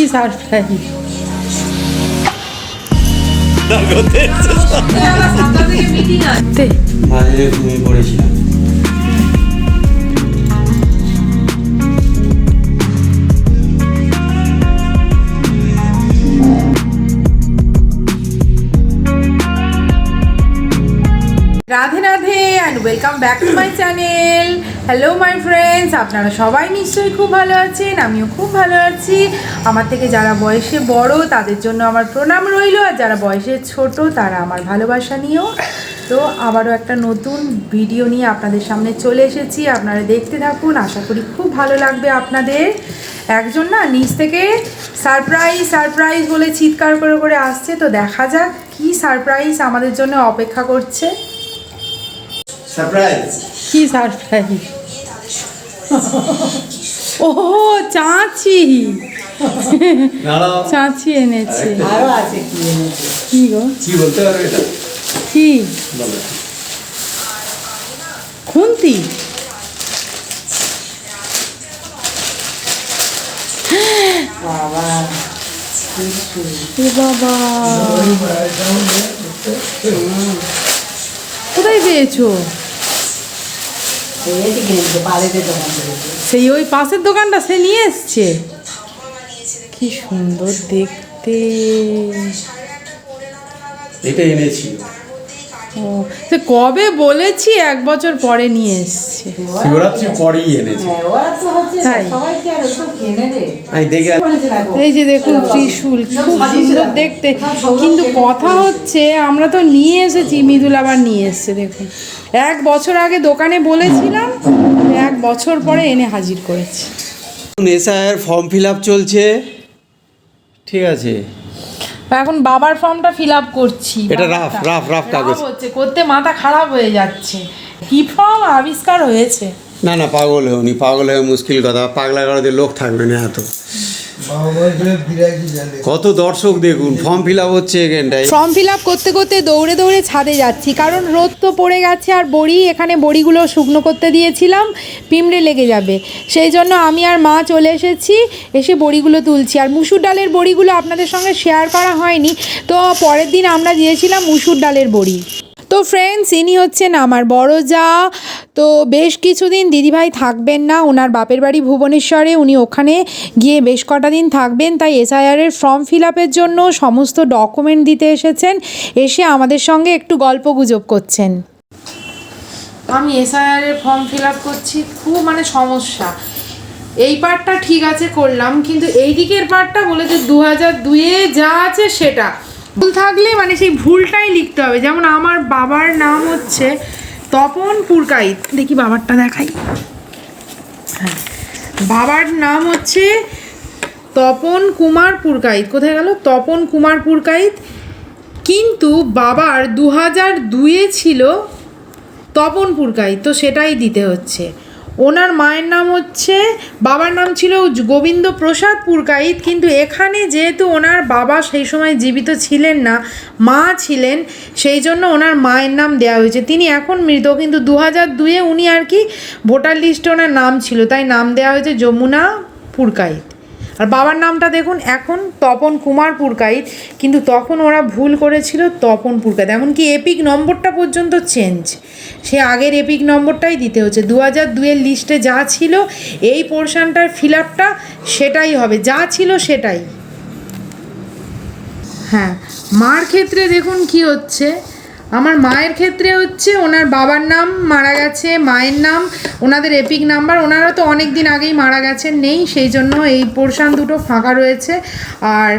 কি সারপ্রাইজ মাঝে ঘুমিয়ে পড়েছিলাম Radhe Radhe and welcome back to my channel hello my friends আপনারা সবাই নিশ্চয়ই খুব ভালো আছেন আমিও খুব ভালো আছি। আমার থেকে যারা বয়সে বড় তাদের জন্য আমার প্রণাম রইল। আর যারা বয়সে ছোট তারা আমার ভালোবাসা নিয়েও তো আবারও একটা নতুন ভিডিও নিয়ে আপনাদের সামনে চলে এসেছি। আপনারা দেখতে থাকুন আশা করি খুব ভালো লাগবে আপনাদের। একজন না নিচ থেকে সারপ্রাইজ সারপ্রাইজ বলে চিৎকার করে করে আসছে। তো দেখা যাক কি সারপ্রাইজ আমাদের জন্য অপেক্ষা করছে। সারপ্রাইজ কি সারপ্রাইজ ও চাচি। চাচি এনেছে। আরও আছে কি এনেছে? কি গো? কি বলতে পারো এটা? কি? খুন্তি? বাবা বাবা। কোথায় পেয়েছ পেয়েছি কিনেছে পালেতে দোকান করেছে সেই ওই পাশের দোকানটা সে নিয়ে এসছে? কি সুন্দর দেখতে। এটা এনেছি। ও সে কবে বলেছি? এক বছর পরে নিয়ে এসছে। শিবরাত্রি পরেই এনেছি। হ্যাঁ তো তাই? এই যে দেখুন ত্রিশূল খুব সুন্দর দেখতে। কিন্তু কথা হচ্ছে আমরা তো নিয়ে এসেছি মৃদুল আবার নিয়ে এসছে দেখুন। এক বছর আগে দোকানে বলেছিলাম এক বছর পরে এনে হাজির করেছি। এসআইয়ের ফর্ম ফিল আপ চলছে। ঠিক আছে। এখন বাবার ফর্মটা ফিল আপ করছি এটা রাফ। রাফ, রাফ কাগজ। হচ্ছে করতে মাথা খারাপ হয়ে যাচ্ছে। কি ফর্ম আবিষ্কার হয়েছে। না না পাগল হয়ে উনি পাগল হয়ে মুশকিল কথা। পাগলা গাড়িতে লোক থাকবে না এত। কত দর্শক দেখুন ফর্ম ফিল আপ হচ্ছে এখানটায়। ফর্ম ফিল আপ করতে করতে দৌড়ে দৌড়ে ছাদে যাচ্ছি, কারণ রোদ তো পড়ে গেছে আর বড়ি, এখানে বড়িগুলো শুকনো করতে দিয়েছিলাম পিমড়ে লেগে যাবে। সেই জন্য আমি আর মা চলে এসেছি, এসে বড়িগুলো তুলছি। আর মুসুর ডালের বড়িগুলো আপনাদের সঙ্গে শেয়ার করা হয়নি, তো পরের দিন আমরা দিয়েছিলাম মুসুর ডালের বড়ি। তো ফ্রেন্ডস ইনি হচ্ছেন আমার বড় যা। তো বেশ কিছুদিন দিদিভাই থাকবেন না, ওনার বাপের বাড়ি ভুবনেশ্বরে, উনি ওখানে গিয়ে বেশ কটা দিন থাকবেন। তাই এসআইআরের ফর্ম ফিল আপের জন্য সমস্ত ডকুমেন্ট দিতে এসেছেন, এসে আমাদের সঙ্গে একটু গল্প গুজব করছেন। আমি এসআইআরের ফর্ম ফিল আপ করছি, খুব মানে সমস্যা। এই পার্টটা ঠিক আছে করলাম, কিন্তু এই দিকের পার্টটা বলেছে দু হাজার দুয়ে যা আছে সেটা। ভুল থাকলে মানে সেই ভুলটাই লিখতে হবে। যেমন আমার বাবার নাম হচ্ছে তপন পুরকাইত দেখি বাবারটা দেখাই। হ্যাঁ। বাবার নাম হচ্ছে তপন কুমার পুরকাইত। কোথায় গেল? তপন কুমার পুরকাইত। কিন্তু বাবার দু হাজার দুয়ে ছিল তপন পুরকাইত। তো সেটাই দিতে হচ্ছে। ওনার মায়ের নাম হচ্ছে, বাবার নাম ছিল গোবিন্দ প্রসাদ পুরকাইত, কিন্তু এখানে যেহেতু ওনার বাবা সেই সময় জীবিত ছিলেন না, মা ছিলেন, সেই জন্য ওনার মায়ের নাম দেওয়া হয়েছে। তিনি এখন মৃত, কিন্তু দু হাজার দুয়ে উনি আর কি ভোটার লিস্টে ওনার নাম ছিল, তাই নাম দেওয়া হয়েছে যমুনা পুরকাইত। আর বাবার নামটা দেখুন, এখন তপন কুমার পুরকাইত কিন্তু তখন ওরা ভুল করেছিল তপন পুরকাইত এমনকি এপিক নম্বরটা পর্যন্ত চেঞ্জ। সে আগের এপিক নম্বরটাই দিতে হচ্ছে। দু হাজার দুয়ের লিস্টে যা ছিল, এই পোর্শনটার ফিল আপটা সেটাই হবে। যা ছিল সেটাই। হ্যাঁ মার ক্ষেত্রে দেখুন কি হচ্ছে। আমার মায়ের ক্ষেত্রে হচ্ছে ওনার বাবার নাম মারা গেছে মায়ের নাম ওনাদের এপিক নাম্বার ওনারা তো অনেক দিন আগেই মারা গেছেন নেই সেই জন্য এই পোর্শান দুটো ফাঁকা রয়েছে। আর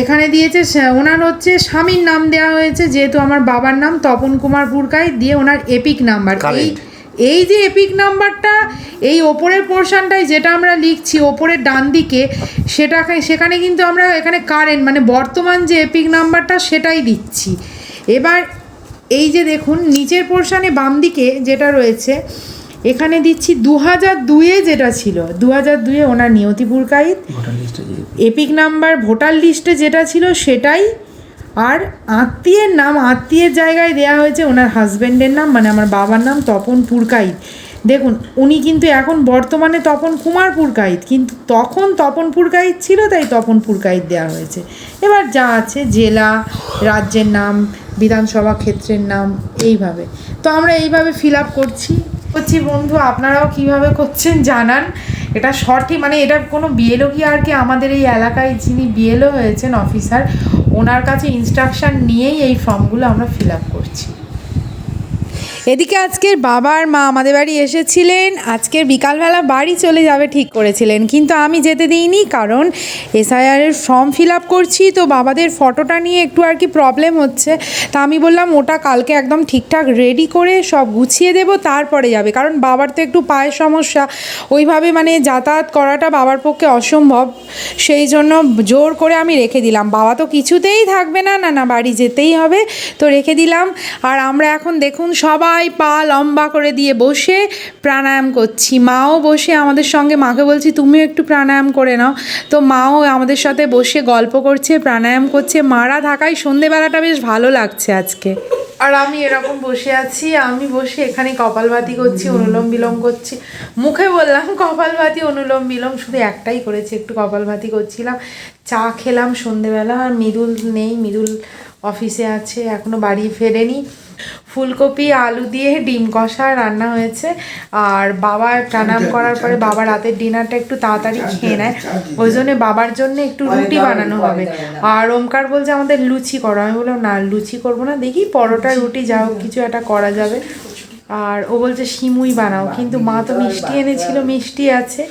এখানে দিয়েছে ওনার হচ্ছে স্বামীর নাম দেওয়া হয়েছে যেহেতু আমার বাবার নাম তপন কুমার পুরকাই দিয়ে ওনার এপিক নাম্বার। এই এই যে এপিক নাম্বারটা এই ওপরের পোর্শনটায় যেটা আমরা লিখছি ওপরের ডান দিকে সেটাকে সেখানে কিন্তু আমরা এখানে কারেন্ট মানে বর্তমান যে এপিক নাম্বারটা সেটাই দিচ্ছি। এবার এই যে দেখুন নিচের পোর্শানে বাম দিকে যেটা রয়েছে এখানে দিচ্ছি দু হাজার দুয়ে যেটা ছিল দু হাজার দুয়ে ওনার নিয়তি পুরকাইত এপিক নাম্বার ভোটার লিস্টে যেটা ছিল সেটাই আর আত্মীয়ের নাম আত্মীয়ের জায়গায় দেওয়া হয়েছে ওনার হাজব্যান্ডের নাম মানে আমার বাবার নাম তপন পুরকাইত দেখুন উনি কিন্তু এখন বর্তমানে তপন কুমার পুরকাইত কিন্তু তখন তপন পুরকাইত ছিল তাই তপন পুরকাইত দেওয়া হয়েছে। এবার যা আছে জেলা রাজ্যের নাম বিধানসভা ক্ষেত্রের নাম এইভাবে। তো আমরা এইভাবে ফিল আপ করছি। করছি বন্ধু, আপনারাও কীভাবে করছেন জানান। এটা সঠিক মানে এটা কোনো বিএলও কি আর কি? আমাদের এই এলাকায় যিনি বিএলও হয়েছেন অফিসার ওনার কাছে ইনস্ট্রাকশান নিয়েই এই ফর্মগুলো আমরা ফিল আপ করছি। এদিকে আজকের বাবা আর মা আমাদের বাড়ি এসেছিলেন। আজকের বিকালবেলা বাড়ি চলে যাবে ঠিক করেছিলেন। কিন্তু আমি যেতে দিইনি কারণ এসআইআরের ফর্ম ফিল আপ করছি, তো বাবাদের ফটোটা নিয়ে একটু আর কি প্রবলেম হচ্ছে। তা আমি বললাম, ওটা কালকে একদম ঠিকঠাক রেডি করে সব গুছিয়ে দেব, তারপরে যাবে। কারণ বাবার তো একটু পায়ের সমস্যা। ওইভাবে মানে যাতায়াত করাটা বাবার পক্ষে অসম্ভব। সেই জন্য জোর করে আমি রেখে দিলাম। বাবা তো কিছুতেই থাকবে না না না, বাড়ি যেতেই হবে। তো রেখে দিলাম। আর আমরা এখন দেখুন সবাই পা লম্বা করে দিয়ে বসে প্রাণায়াম করছি। মাও বসে আমাদের সঙ্গে, মাকে বলছি, তুমিও একটু প্রাণায়াম করে নাও। তো মাও আমাদের সাথে বসে গল্প করছে, প্রাণায়াম করছে। মারা থাকায় সন্ধেবেলাটা বেশ ভালো লাগছে আজকে। আর আমি এরকম বসে আছি, আমি বসে এখানে কপালভাতি করছি, অনুলোম বিলোম করছি। মুখে বললাম, কপালভাতি, অনুলোম বিলোম। শুধু একটাই করেছি, একটু কপালভাতি করছিলাম। চা খেলাম সন্ধেবেলা, আর মৃদুল নেই, মৃদুল অফিসে আছে, এখনও বাড়ি ফেরেনি। ফুলকপি আলু দিয়ে ডিম কষা রান্না হয়েছে। আর বাবা প্রাণায়াম করার পরে বাবা রাতের ডিনারটা একটু তাড়াতাড়ি খেয়ে নেয়। ওই জন্য বাবার জন্য একটু রুটি বানানো হবে। আর ওমকার বলছে আমাদের লুচি করো। আমি বললাম না লুচি করব না। দেখি পরোটা রুটি যা হোক কিছু একটা করা যাবে। আর ও বলছে সিমুই বানাও। কিন্তু মা তো মিষ্টি এনেছিল মিষ্টি আছে।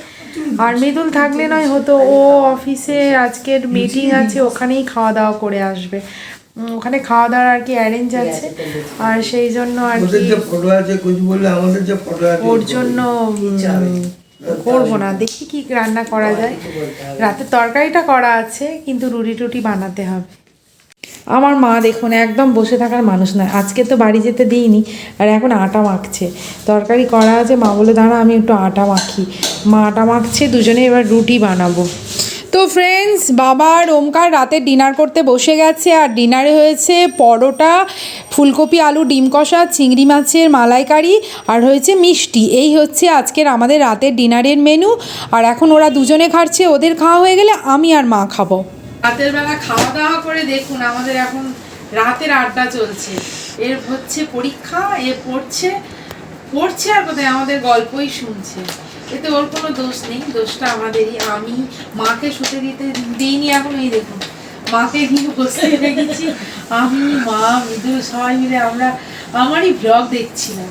আর মৃদুল থাকলে নয় হতো ও অফিসে আজকের মিটিং আছে ওখানেই খাওয়া দাওয়া করে আসবে। ওখানে খাওয়া দাওয়ার আর কি অ্যারেঞ্জ আছে। আর সেই জন্য আর কি যে ফটো আছে কুছ আমাদের যে ফটো আছে ওর জন্য করব না। দেখি কি রান্না করা যায়। রাতের তরকারিটা করা আছে কিন্তু রুটি টুটি বানাতে হবে। আমার মা দেখুন একদম বসে থাকার মানুষ নয়। আজকে তো বাড়ি যেতে দিইনি আর এখন আটা মাখছে। তরকারি করা আছে মা বলে দাঁড়া আমি একটু আটা মাখি। মা আটা মাখছে দুজনে এবার রুটি বানাবো। তো ফ্রেন্ডস বাবা আর ওমকার রাতে ডিনার করতে বসে গেছে আর ডিনারে হয়েছে পরোটা, ফুলকপি, আলু, ডিম কষা, চিংড়ি মাছের মালাইকারি আর হয়েছে মিষ্টি। এই হচ্ছে আজকের আমাদের রাতের ডিনারের মেনু আর এখন ওরা দুজনে খাচ্ছে, ওদের খাওয়া হয়ে গেলে আমি আর মা খাব। রাতের বেলা খাওয়া দাওয়া করে দেখুন, আমাদের এখন রাতের আড্ডা চলছে। এর হচ্ছে পরীক্ষা, এ পড়ছে পড়ছে আর কোথায় আমাদের গল্পই শুনছে। এতে ওর কোনো দোষ নেই দোষটা আমাদেরই। আমি মাকে শুতে দিতে দিইনি এখন এই দেখুন মাকে দিয়ে বসে রেখেছি আমি মা মৃদু সবাই মিলে আমরা আমারই ব্লগ দেখছিলাম।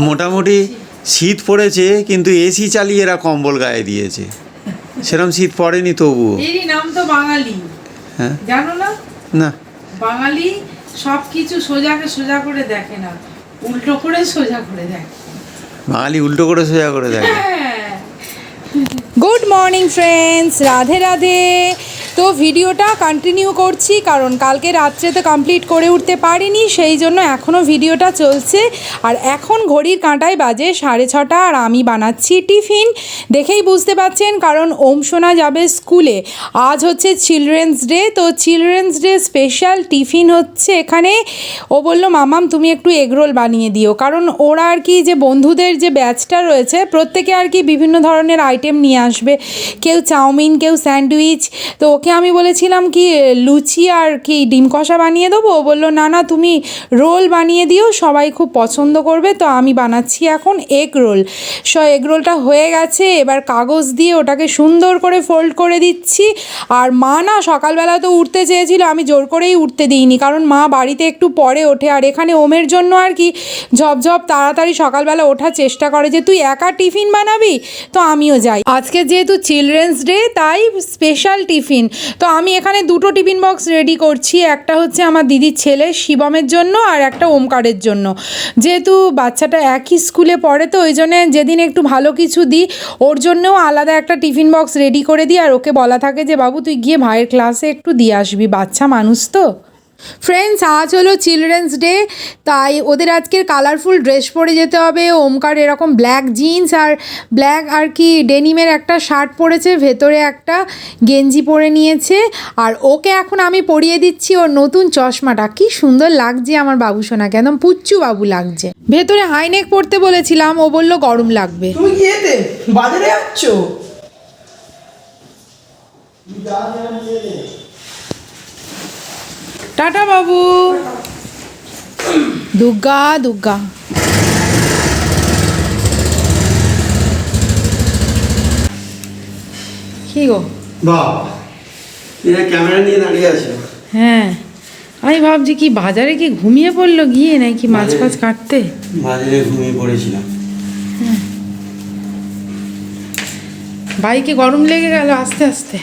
মোটামুটি শীত পড়েছে কিন্তু এসি চালিয়ে এরা কম্বল গায়ে দিয়েছে। সেরকম শীত পড়েনি তবুও। এরই নাম তো বাঙালি। হ্যাঁ? জানো না? না। বাঙালি সব কিছু সোজাকে সোজা করে দেখে না উল্টো করে সোজা করে দেখে। বাঙালি উল্টো করে সোজা করে দেয় good morning friends Radhe Radhe. তো ভিডিওটা কন্টিনিউ করছি, কারণ কালকে রাত্রে তো কমপ্লিট করে উঠতে পারিনি, সেই জন্য এখনও ভিডিওটা চলছে। আর এখন ঘড়ির কাঁটায় বাজে সাড়ে ছটা, আর আমি বানাচ্ছি টিফিন। দেখেই বুঝতে পাচ্ছেন, কারণ ওম সোনা যাবে স্কুলে। আজ হচ্ছে চিলড্রেন্স ডে তো চিলড্রেন্স ডে স্পেশাল টিফিন হচ্ছে এখানে। ও বলল, মামাম, তুমি একটু এগরোল বানিয়ে দিও। কারণ ওরা আর কি যে বন্ধুদের যে ব্যাচটা রয়েছে, প্রত্যেকে আর কি বিভিন্ন ধরনের আইটেম নিয়ে আসবে। কেউ চাউমিন, কেউ স্যান্ডউইচ, তো ওকে আমি বলেছিলাম কি লুচি আর কি ডিম কষা বানিয়ে দেবো? ও বলল, না না, তুমি রোল বানিয়ে দিও, সবাই খুব পছন্দ করবে, তো আমি বানাচ্ছি এখন এগ রোল। সো, এগ রোলটা হয়ে গেছে, এবার কাগজ দিয়ে ওটাকে সুন্দর করে ফোল্ড করে দিচ্ছি। আর মা না, সকালবেলা তো উঠতে চেয়েছিল, আমি জোর করেই উঠতে দিইনি, কারণ মা বাড়িতে একটু পরে ওঠে, আর এখানে ওমের জন্য আর কি ঝপঝপ তাড়াতাড়ি সকালবেলা ওঠার চেষ্টা করে যে, তুই একা টিফিন বানাবি? তো আমিও যাই। আজকে যেহেতু চিলড্রেন্স ডে, তাই স্পেশাল টিফিন। তো আমি এখানে দুটো টিফিন বক্স রেডি করছি। একটা হচ্ছে আমার দিদির ছেলে শিবমের জন্য আর একটা ওমকারের জন্য। যেহেতু বাচ্চাটা একই স্কুলে পড়ে তো ওই জন্যে যেদিন একটু ভালো কিছু দিই, ওর জন্যও আলাদা একটা টিফিন বক্স রেডি করে দিই। আর ওকে বলা থাকে যে, বাবু, তুই গিয়ে ভাইয়ের ক্লাসে একটু দিয়ে আসবি। বাচ্চা মানুষ তো। ফ্রেন্ডস আজ হলো চিলড্রেন্স ডে তাই ওদের আজকের কালারফুল ড্রেস পরে যেতে হবে। ওমকার এরকম ব্ল্যাক জিন্স আর ব্ল্যাক আর কি ডেনিমের একটা শার্ট পরেছে ভেতরে একটা গেঞ্জি পরে নিয়েছে। আর ওকে এখন আমি পরিয়ে দিচ্ছি ওর নতুন চশমাটা। কি সুন্দর লাগছে আমার বাবু সোনাকে একদম পুচ্চু বাবু লাগছে। ভেতরে হাইনেক পরতে বলেছিলাম ও বলল গরম লাগবে। তুমি কি বাজারে যাচ্ছ? টাটা বাবু। দুর্গা দুর্গা। কি গো? ক্যামেরা নিয়ে দাঁড়িয়ে আছে। হ্যাঁ। আমি ভাবছি কি বাজারে কি ঘুমিয়ে পড়ল গিয়ে নাকি মাছ ফাছ কাটতে? বাজারে ঘুমিয়ে পড়েছিলাম। বাইকে গরম লেগে গেল আস্তে আস্তে।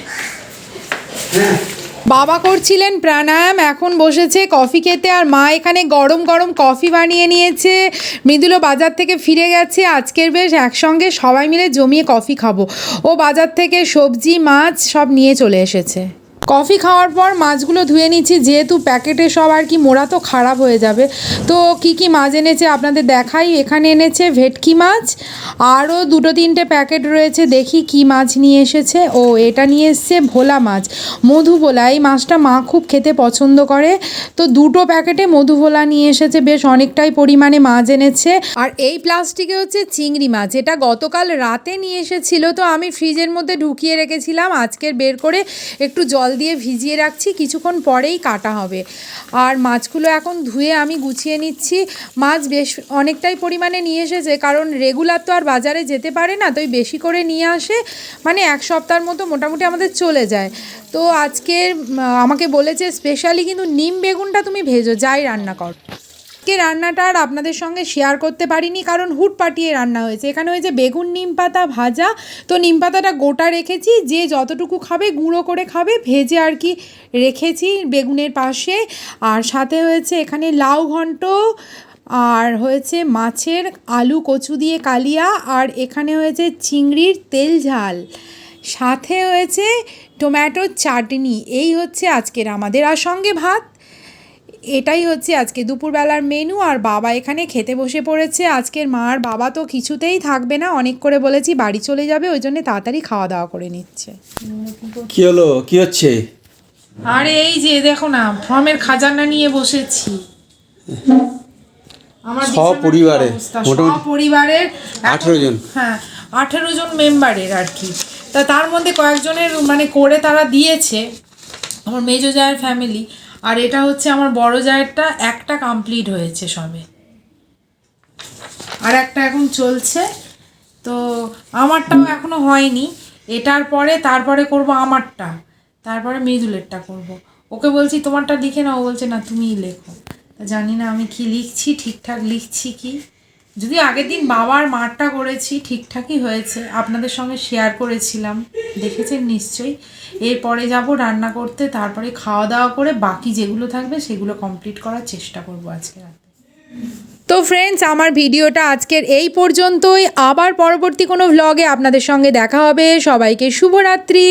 হ্যাঁ। বাবা করছিলেন প্রাণায়াম, এখন বসেছে কফি খেতে আর মা এখানে গরম গরম কফি বানিয়ে নিয়েছে। মৃদুলো বাজার থেকে ফিরে গেছে, আজকের বেশ একসঙ্গে সবাই মিলে জমিয়ে কফি খাব। ও বাজার থেকে সবজি, মাছ সব নিয়ে চলে এসেছে। কফি খাওয়ার পর মাছগুলো ধুয়ে নিচ্ছি। যেহেতু প্যাকেটে সব আর কি মোড়া তো খারাপ হয়ে যাবে। তো কি কি মাছ এনেছে আপনাদের দেখাই। এখানে এনেছে ভেটকি মাছ। আরও দুটো তিনটে প্যাকেট রয়েছে। দেখি কি মাছ নিয়ে এসেছে। ও, এটা নিয়ে এসছে ভোলা মাছ। মধু ভোলা। এই মাছটা মা খুব খেতে পছন্দ করে। তো দুটো প্যাকেটে মধু ভোলা নিয়ে এসেছে। বেশ অনেকটাই পরিমাণে মাছ এনেছে। আর এই প্লাস্টিকে হচ্ছে চিংড়ি মাছ। এটা গতকাল রাতে নিয়ে এসেছিল। তো আমি ফ্রিজের মধ্যে ঢুকিয়ে রেখেছিলাম। আজকের বের করে একটু জল দিয়ে ভিজিয়ে রাখছি, কিছুক্ষণ পরেই কাটা হবে। আর মাছগুলো এখন ধুয়ে আমি গুছিয়ে নিচ্ছি। মাছ বেশ অনেকটাই পরিমাণে নিয়ে এসেছে, কারণ রেগুলার তো আর বাজারে যেতে পারে না তো বেশি করে নিয়ে আসে। মানে এক সপ্তাহের মতো মোটামুটি আমাদের চলে যায়। তো আজকের আমাকে বলেছে স্পেশালি কিন্তু নিম বেগুনটা তুমি ভেজো, যাই রান্না কর। আজকে রান্নাটা আর আপনাদের সঙ্গে শেয়ার করতে পারিনি কারণ হুট পাটিয়ে রান্না হয়েছে। এখানে হয়েছে বেগুন, নিম পাতা ভাজা। তো নিম পাতাটা গোটা রেখেছি, যে যতটুকু খাবে গুঁড়ো করে খাবে, ভেজে আর কি রেখেছি বেগুনের পাশে। আর সাথে হয়েছে এখানে লাউ ঘন্ট, আর হয়েছে মাছের আলু কচু দিয়ে কালিয়া, আর এখানে হয়েছে চিংড়ির তেল ঝাল। সাথে হয়েছে টমেটোর চাটনি, এই হচ্ছে আজকের আমাদের। আর সঙ্গে ভাত? এটাই হচ্ছে আজকে দুপুরবেলার মেনু আর বাবা এখানে খেতে বসে পড়েছে। আজকের মা আর বাবা তো কিছুতেই থাকবে না। অনেক করে বলেছি বাড়ি চলে যাবে ওই জন্য তাড়াতাড়ি খাওয়া দাওয়া করে নিচ্ছে। কি হলো? কি হচ্ছে? আরে এই যে দেখো না ফর্মের খাজানা নিয়ে বসেছি। আমার সপরিবারে, সপরিবারের 18 জন। হ্যাঁ আঠেরো জন মেম্বারের আর কি। তা তার মধ্যে কয়েকজনের মানে করে তারা দিয়েছে। আমার মেজো জায়ের ফ্যামিলি আর এটা হচ্ছে আমার বড় জায়েরটা, একটা কমপ্লিট হয়েছে সবে। আর একটা এখন চলছে। তো আমারটাও এখনও হয়নি। এটার পরে, তারপরে করব আমারটা। তারপরে মৃদুলেরটা করব। ওকে বলছি, তোমারটা লিখে না ও বলছে, না, তুমিই লেখো। জানি না আমি কি লিখছি, ঠিকঠাক লিখছি কি। যদি আগের দিন বাবার মারটা করেছি, ঠিকঠাকই হয়েছে, আপনাদের সঙ্গে শেয়ার করেছিলাম। দেখেছেন নিশ্চয়ই? এরপরে যাব রান্না করতে, তারপরে খাওয়া দাওয়া করে বাকি যেগুলো থাকবে, সেগুলো কমপ্লিট করার চেষ্টা করব আজকে রাতে। তো ফ্রেন্ডস আমার ভিডিওটা আজকের এই পর্যন্তই। আবার পরবর্তী কোনো ভ্লগে আপনাদের সঙ্গে দেখা হবে। সবাইকে শুভরাত্রি।